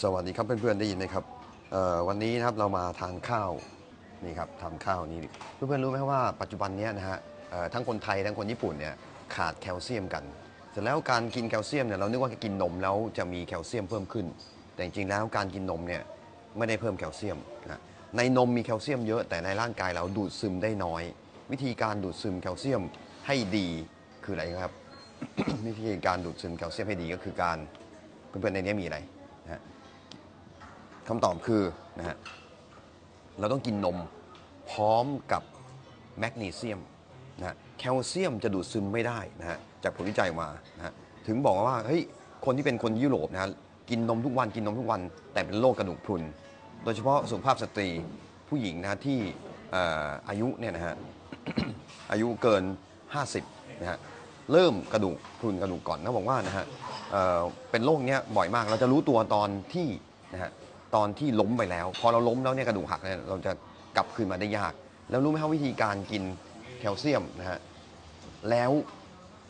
สวัสดีครับเพื่อนๆได้ยินไหมครับวันนี้นะครับเรามาทานข้าวนี่ครับทานข้าวนี่เพื่อนๆรู้ไหมว่าปัจจุบันนี้นะฮะทั้งคนไทยทั้งคนญี่ปุ่นเนี่ยขาดแคลเซียมกันเสร็จแล้วการกินแคลเซียมเนี่ยเรานึกว่ากินนมแล้วจะมีแคลเซียมเพิ่มขึ้น แต่จริงๆแล้วการกินนมเนี่ยไม่ได้เพิ่มแคลเซียมนะในนมมีแคลเซียมเยอะแต่ในร่างกายเราดูดซึมได้น้อย วิธีการดูดซึมแคลเซียมให้ดีคืออะไรครับ วิธีการดูดซึมแคลเซียมให้ดีก็คือการเพื่อนๆในนี้มีอะไร นะฮะคำตอบคือนะฮะเราต้องกินนมพร้อมกับแมกนีเซียมนะฮะแคลเซียมจะดูดซึมไม่ได้นะฮะจากผลวิจัยมานะฮะถึงบอกว่าเฮ้ยคนที่เป็นคนยุโรปนะฮะกินนมทุกวันกินนมทุกวัน แต่เป็นโรคกระดูกพรุน โดยเฉพาะสุภาพสตรีผู้หญิงนะฮะที่เอ่อายุเนี่ยนะฮะอายุเกิน 50นะฮะเริ่มกระดูกพรุนกระดูกก่อนเขาบอกว่านะฮะ เอ่อเป็นโรคเนี้ยบ่อยมาก เราจะรู้ตัวตอนที่นะฮะตอนที่ล้มไปแล้ว พอเราล้มแล้วเนี่ยกระดูกหักเนี่ยเราจะกลับคืนมาได้ยาก แล้วรู้ไหมครับวิธีการกินแคลเซียมนะฮะแล้ว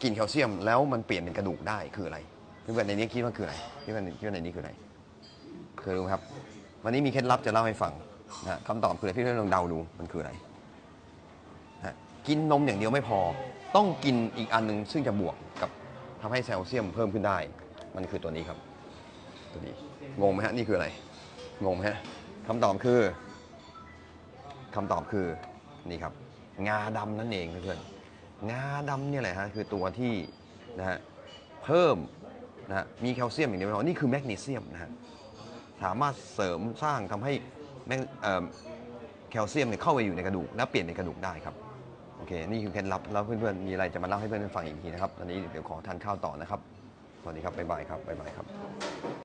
กินแคลเซียมแล้วมันเปลี่ยนเป็นกระดูกได้คืออะไรเพื่อนในนี้คิดว่าคืออะไรคิดว่าคิดว่าในนี้คืออะไรเคยรู้ไหมครับ วันนี้มีเคล็ดลับจะเล่าให้ฟังนะฮะคำตอบคืออะไรพี่เพื่อนลองเดาดูมันคืออะไรฮะกินนมอย่างเดียวไม่พอ ต้องกินอีกอันหนึ่งซึ่งจะบวก ทำให้แคลเซียมเพิ่มขึ้นได้ มันคือตัวนี้ครับ ตัวนี้งงไหมฮะนี่คืออะไรงงไหมฮะคำตอบคือคำตอบคือนี่ครับ งาดำนั่นเองเพื่อนงาดำเนี่ยแหละฮะคือตัวที่นะฮะเพิ่มนะฮะมีแคลเซียมอย่างเดียวไม่พอนี่คือแมกนีเซียมนะฮะสามารถเสริมสร้างทำให้แคลเซียมเนี่ยเข้าไปอยู่ในกระดูก และเปลี่ยนเป็นกระดูกได้ครับ อเคนี่คือเคล็ดลับแล้วเพื่อนๆมีอะไรจะมาเล่าให้เพื่อนๆฟังอีกทีนะครับตอนนี้เดี๋ยวขอทานข้าวต่อนะครับสวัสดีครับบ๊ายบายครับบ๊ายบายครับ